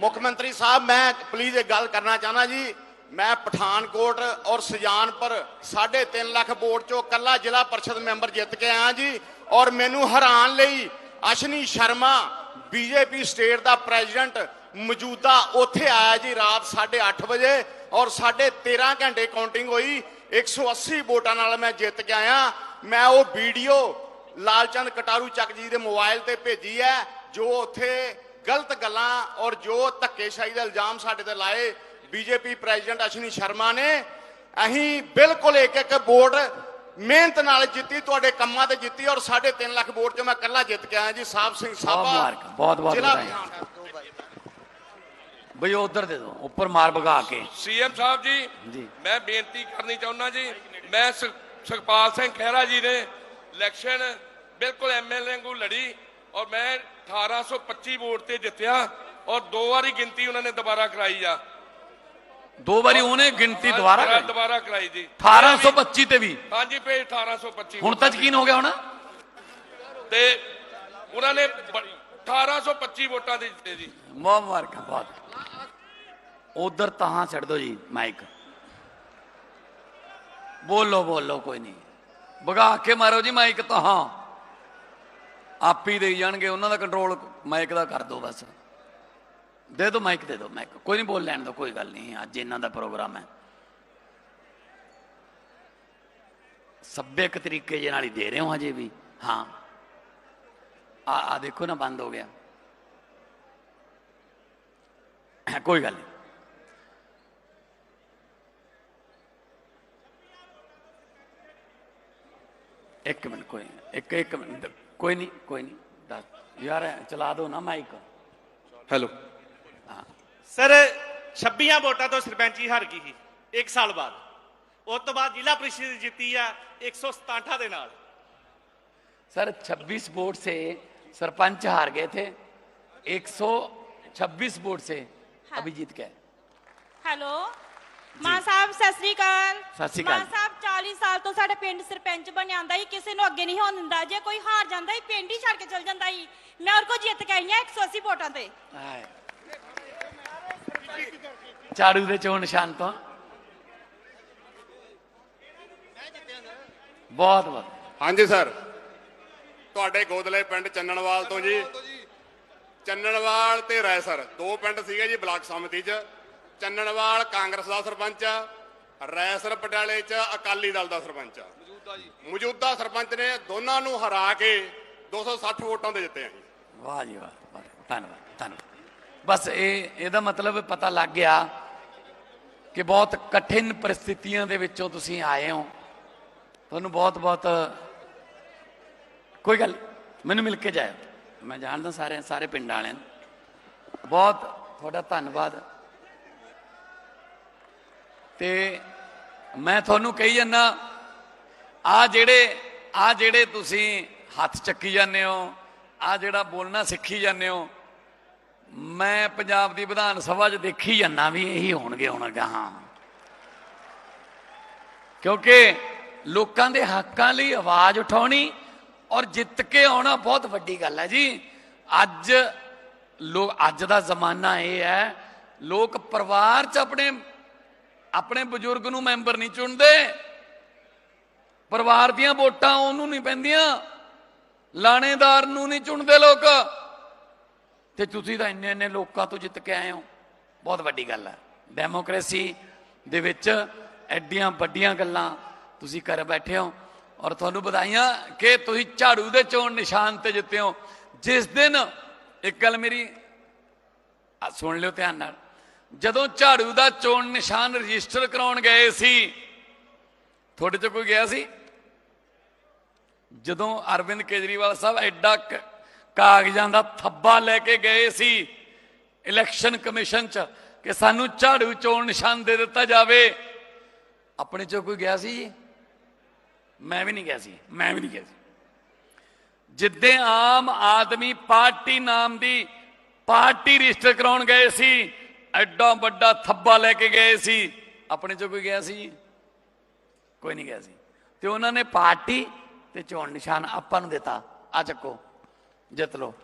ਮੁੱਖ ਮੰਤਰੀ ਸਾਹਿਬ, ਮੈਂ ਪਲੀਜ਼ ਇੱਕ ਗੱਲ ਕਰਨਾ ਚਾਹਨਾ ਜੀ। ਮੈਂ ਪਠਾਨਕੋਟ ਔਰ ਸੁਜਾਨਪੁਰ 3.5 ਲੱਖ ਵੋਟ ਚੋਂ ਕੱਲਾ ਜ਼ਿਲ੍ਹਾ ਪਰਿਸ਼ਦ ਮੈਂਬਰ ਜਿੱਤ ਕੇ ਆਇਆ ਜੀ। ਔਰ ਮੈਨੂੰ ਹੈਰਾਨ ਲਈ ਅਸ਼ਨੀ ਸ਼ਰਮਾ, ਬੀਜੇਪੀ ਸਟੇਟ ਦਾ ਪ੍ਰੈਜ਼ੀਡੈਂਟ, ਮੌਜੂਦਾ ਉੱਥੇ ਆਇਆ ਜੀ ਰਾਤ 8:30 ਵਜੇ। ਔਰ 13.5 ਘੰਟੇ ਕਾਊਂਟਿੰਗ ਹੋਈ 180 ਵੋਟਾਂ ਨਾਲ ਮੈਂ ਜਿੱਤ ਕੇ ਆਇਆ। ਮੈਂ ਉਹ ਵੀਡੀਓ ਲਾਲਚੰਦ ਕਟਾਰੂ ਚੱਕ ਜੀ ਦੇ ਮੋਬਾਈਲ ਤੇ ਭੇਜੀ ਹੈ, ਜੋ ਉੱਥੇ ਗਲਤ ਗੱਲਾਂ ਔਰ ਜੋ ਧੱਕੇਸ਼ਾਹੀ ਦੇ ਇਲਜ਼ਾਮ ਸਾਡੇ ਤੇ ਲਾਏ ਬੀਜੇਪੀ ਪ੍ਰੈਜ਼ੀਡੈਂਟ ਅਸ਼ਨੀ ਸ਼ਰਮਾ ਨੇ ਅਸੀਂ ਬਿਲਕੁਲ ਇੱਕ ਇੱਕ ਵੋਟ ਮਿਹਨਤ ਨਾਲ ਜਿੱਤੀ ਤੁਹਾਡੇ ਕੰਮਾਂ ਤੇ ਜਿੱਤੀ ਔਰ 3.5 ਲੱਖ ਵੋਟ ਚੋਂ ਮੈਂ ਇਕੱਲਾ ਜਿੱਤ ਕੇ ਆਇਆ ਜੀ ਸਾਹਿਬ ਸਿੰਘ ਸਾਬਾ ਬਹੁਤ- ਬਹੁਤ। ਬਈ ਉਧਰ ਦੇ ਦਿਓ ਉੱਪਰ ਮਾਰ ਭਗਾ ਕੇ ਸੀਐਮ ਸਾਹਿਬ ਜੀ ਜੀ। ਮੈਂ ਬੇਨਤੀ ਕਰਨੀ ਚਾਹੁੰਦਾ ਜੀ ਮੈਂ ਸੁਖਪਾਲ ਸਿੰਘ ਖਹਿਰਾ ਜੀ ਨੇ ਇਲੈਕਸ਼ਨ ਬਿਲਕੁਲ ਐਮਐਲਏ ਨੂੰ ਲੜੀ ਔਰ ਮੈਂ 1825 ਵੋਟ ਤੇ ਜਿੱਤਿਆ ਔਰ ਦੋ ਵਾਰੀ ਗਿਣਤੀ ਉਹਨਾਂ ਨੇ ਦੁਬਾਰਾ ਕਰਾਈ ਆ। ਦੋ ਵਾਰੀ ਉਹਨੇ ਗਿਣਤੀ ਦੁਬਾਰਾ ਦੁਬਾਰਾ- ਕਰੀ ਦੁਬਾਰਾ ਕਰਾਈ ਜੀ। 1825 ਤੇ ਵੀ। ਹਾਂਜੀ ਪੇ 1825 ਹੁਣ ਤਾਂ ਯਕੀਨ ਹੋ ਗਿਆ ਹੋਣਾ? ਤੇ ਉਹਨਾਂ ਨੇ ਬ- 1825 ਵੋਟਾਂ ਦੇ ਜਿੱਤੇ ਜੀ। ਬਹੁਤ ਮੁਬਾਰਕਾਂ ਬਹੁਤ। ਉਧਰ ਤਾਂ ਛੱਡ ਦਿਓ ਜੀ ਮਾਈਕ। ਬੋਲੋ ਬੋਲੋ ਕੋਈ ਨਹੀਂ। ਭਗਾ ਕੇ ਮਾਰੋ ਜੀ ਮਾਈਕ ਤਾਂ ਹਾਂ ਆਪ ਹੀ ਦੇਈ ਜਾਣਗੇ, ਉਹਨਾਂ ਦਾ ਕੰਟਰੋਲ ਮਾਈਕ ਦਾ ਕਰ ਦਿਓ ਬਸ। ਦੇ ਦਿਓ ਮਾਈਕ ਦੇ ਦਿਓ ਮਾਈਕ ਕੋਈ ਨਹੀਂ, ਬੋਲ ਲੈਣ ਦਿਓ ਕੋਈ ਗੱਲ ਨਹੀਂ, ਅੱਜ ਇਹਨਾਂ ਦਾ ਪ੍ਰੋਗਰਾਮ ਹੈ। ਸੱਭਿਅਕ ਤਰੀਕੇ ਜੇ ਨਾਲ ਹੀ ਦੇ ਰਹੇ ਹੋ ਹਜੇ ਵੀ। ਹਾਂ। ਆ ਆ ਦੇਖੋ ਨਾ, ਬੰਦ ਹੋ ਗਿਆ। ਕੋਈ ਗੱਲ ਨਹੀਂ। ਇੱਕ ਮਿੰਟ ਕੋਈ ਨਹੀਂ ਇੱਕ ਇੱਕ ਮਿੰਟ ਕੋਈ ਨਹੀਂ ਕੋਈ ਨਹੀਂ ਦੱਸ ਯਾਰ ਚਲਾ ਦਿਓ ਨਾ ਮਾਈਕ ਹੈਲੋ ਸਰ 26 ਵੋਟਾਂ ਤੋਂ ਸਰਪੰਚੀ ਹਾਰ ਗਈ ਸੀ 1 ਸਾਲ ਬਾਅਦ ਉਸ ਤੋਂ ਬਾਅਦ ਜ਼ਿਲ੍ਹਾ ਪ੍ਰੀਸ਼ਦ ਜਿੱਤੀ ਆ 167 ਦੇ ਨਾਲ सर 26 वोट से सरपंच हार गए थे 126 वोट से अभी जीत गए ਹੈਲੋ ਮਾਨ ਸਾਹਿਬ ਸਤਿ ਸ੍ਰੀ ਅਕਾਲ ਸਤਿ ਤੋਂ ਸਾਡੇ ਪਿੰਡ ਸਰਪੰਚ ਬਣਿਆ ਆਂਦਾ ਹੀ ਕਿਸੇ ਨੂੰ ਅੱਗੇ ਨਹੀਂ ਹੋਣ ਦਿੰਦਾ। ਜੇ ਕੋਈ ਹਾਰ ਜਾਂਦਾ ਹੀ ਪਿੰਡ ਹੀ ਛੱਡ ਕੇ ਚਲ ਜਾਂਦਾ ਹੀ ਮੈਂ ਹੋਰ ਕੋ ਜਿੱਤ ਕੇ ਆਈ ਹਾਂ 180 ਵੋਟਾਂ ਤੇ। ਹਾਏ। ਝਾੜੂ ਦੇ ਚੋਣ ਨਿਸ਼ਾਨ ਤੋਂ। ਬਹੁਤ ਬਹੁਤ। ਹਾਂਜੀ ਸਰ। ਤੁਹਾਡੇ ਗੋਦਲੇ ਪਿੰਡ ਚੰਨਣਵਾਲ ਤੋਂ ਜੀ। ਚੰਨਣਵਾਲ ਤੇ ਰੈਸਰ ਦੋ ਪਿੰਡ ਸੀਗੇ ਜੀ ਬਲਾਕ ਸਮਿਤੀ 'ਚ। ਚੰਨਣਵਾਲ ਕਾਂਗਰਸ ਦਾ ਸਰਪੰਚ ਆ। ਰੈਸਰ ਪਟਿਆਲੇ 'ਚ ਅਕਾਲੀ ਦਲ ਦਾ ਸਰਪੰਚ ਆ। ਮੌਜੂਦਾ ਜੀ। ਮੌਜੂਦਾ ਸਰਪੰਚ ਨੇ ਦੋਨਾਂ ਨੂੰ ਹਰਾ ਕੇ 260 ਵੋਟਾਂ ਦੇ ਜਿੱਤੇ ਆ ਜੀ। ਵਾਹ ਜੀ ਵਾਹ ਧੰਨਵਾਦ ਧੰਨਵਾਦ। ਬਸ ਇਹ ਇਹਦਾ ਮਤਲਬ ਪਤਾ ਲੱਗ ਗਿਆ ਕਿ ਬਹੁਤ ਕਠਿਨ ਪਰਿਸਥਿਤੀਆਂ ਦੇ ਵਿੱਚੋਂ ਤੁਸੀਂ ਆਏ ਹੋ। ਤੁਹਾਨੂੰ ਬਹੁਤ ਬਹੁਤ ਕੋਈ ਗੱਲ ਮੈਨੂੰ ਮਿਲ ਕੇ ਜਾਇਓ। ਮੈਂ ਜਾਣਦਾ ਸਾਰੇ ਸਾਰੇ ਪਿੰਡ ਵਾਲਿਆਂ ਨੂੰ। ਬਹੁਤ ਤੁਹਾਡਾ ਧੰਨਵਾਦ। ਤੇ ਮੈਂ ਤੁਹਾਨੂੰ ਕਹੀ ਜੰਨਾ ਆ ਜਿਹੜੇ ਆ ਜਿਹੜੇ ਤੁਸੀਂ ਹੱਥ ਚੱਕੀ ਜਾਂਦੇ ਹੋ, ਆ ਜਿਹੜਾ ਬੋਲਣਾ ਸਿੱਖੀ ਜਾਂਦੇ ਹੋ, ਮੈਂ ਪੰਜਾਬ ਦੀ ਵਿਧਾਨ ਸਭਾ 'ਚ ਦੇਖੀ ਜਾਂਦਾ ਵੀ ਇਹੀ ਹੋਣਗੇ ਹੁਣ ਗਾਹਾਂ ਕਿਉਂਕਿ ਲੋਕਾਂ ਦੇ ਹੱਕਾਂ ਲਈ ਆਵਾਜ਼ ਉਠਾਉਣੀ ਔਰ ਜਿੱਤ ਕੇ ਆਉਣਾ ਬਹੁਤ ਵੱਡੀ ਗੱਲ ਹੈ ਜੀ। ਅੱਜ ਲੋਕ ਅੱਜ ਦਾ ਜ਼ਮਾਨਾ ਇਹ ਹੈ, ਲੋਕ ਪਰਿਵਾਰ 'ਚ ਆਪਣੇ ਆਪਣੇ ਬਜ਼ੁਰਗ ਨੂੰ ਮੈਂਬਰ ਨਹੀਂ ਚੁਣਦੇ। ਪਰਿਵਾਰ ਦੀਆਂ ਵੋਟਾਂ ਉਹਨੂੰ ਨਹੀਂ ਪੈਂਦੀਆਂ। ਲਾਣੇਦਾਰ ਨੂੰ ਨਹੀਂ ਚੁਣਦੇ ਲੋਕ। ਤੇ ਤੁਸੀਂ ਤਾਂ ਇੰਨੇ ਇੰਨੇ ਲੋਕਾਂ ਤੋਂ ਜਿੱਤ ਕੇ ਆਏ ਹੋ। ਬਹੁਤ ਵੱਡੀ ਗੱਲ ਹੈ। ਡੈਮੋਕ੍ਰੇਸੀ ਦੇ ਵਿੱਚ ਐਡੀਆਂ ਵੱਡੀਆਂ ਗੱਲਾਂ ਤੁਸੀਂ ਕਰ ਬੈਠੇ ਹੋ। ਔਰ ਤੁਹਾਨੂੰ ਵਧਾਈਆਂ ਕਿ ਤੁਸੀਂ ਝਾੜੂ ਦੇ ਚੋਣ ਨਿਸ਼ਾਨ ਤੇ ਜਿੱਤੇ ਹੋ। ਜਿਸ ਦਿਨ ਇੱਕ ਗੱਲ ਮੇਰੀ ਸੁਣ ਲਿਓ ਧਿਆਨ ਨਾਲ। ਜਦੋਂ ਝਾੜੂ ਦਾ ਚੋਣ ਨਿਸ਼ਾਨ ਰਜਿਸਟਰ ਕਰਾਉਣ ਗਏ ਸੀ, ਤੁਹਾਡੇ ਚ ਕੋਈ ਗਿਆ ਸੀ? ਜਦੋਂ ਅਰਵਿੰਦ ਕੇਜਰੀਵਾਲ ਸਾਹਿਬ ਐਡਾ ਕਾਗਜ਼ਾਂ ਦਾ ਥੱਬਾ ਲੈ ਕੇ ਗਏ ਸੀ, ਇਲੈਕਸ਼ਨ ਕਮਿਸ਼ਨ ਚ, ਕਿ ਸਾਨੂੰ ਝਾੜੂ ਚੋਣ ਨਿਸ਼ਾਨ ਦੇ ਦਿੱਤਾ ਜਾਵੇ, ਆਪਣੇ ਚੋਂ ਕੋਈ ਗਿਆ ਸੀ ਜੀ? ਮੈਂ ਵੀ ਨਹੀਂ ਗਿਆ ਸੀ, ਮੈਂ ਵੀ ਨਹੀਂ ਗਿਆ ਸੀ। ਜਿੱਦੇ ਆਮ ਆਦਮੀ ਪਾਰਟੀ ਨਾਮ ਦੀ ਪਾਰਟੀ ਰਜਿਸਟਰ ਕਰਾਉਣ ਗਏ ਸੀ ਐਡਾ ਵੱਡਾ ਥੱਬਾ ਲੈ ਕੇ ਗਏ ਸੀ। ਆਪਣੇ ਚੋਂ ਕੋਈ ਗਿਆ ਸੀ? ਕੋਈ ਨਹੀਂ ਗਿਆ ਸੀ। ਤੇ ਉਹਨਾਂ ਨੇ ਪਾਰਟੀ ਤੇ ਚੋਣ ਨਿਸ਼ਾਨ ਆਪਾਂ ਨੂੰ ਦਿੱਤਾ। ਆ ਚੱਕੋ। ਜਿੱਤ ਲਓ।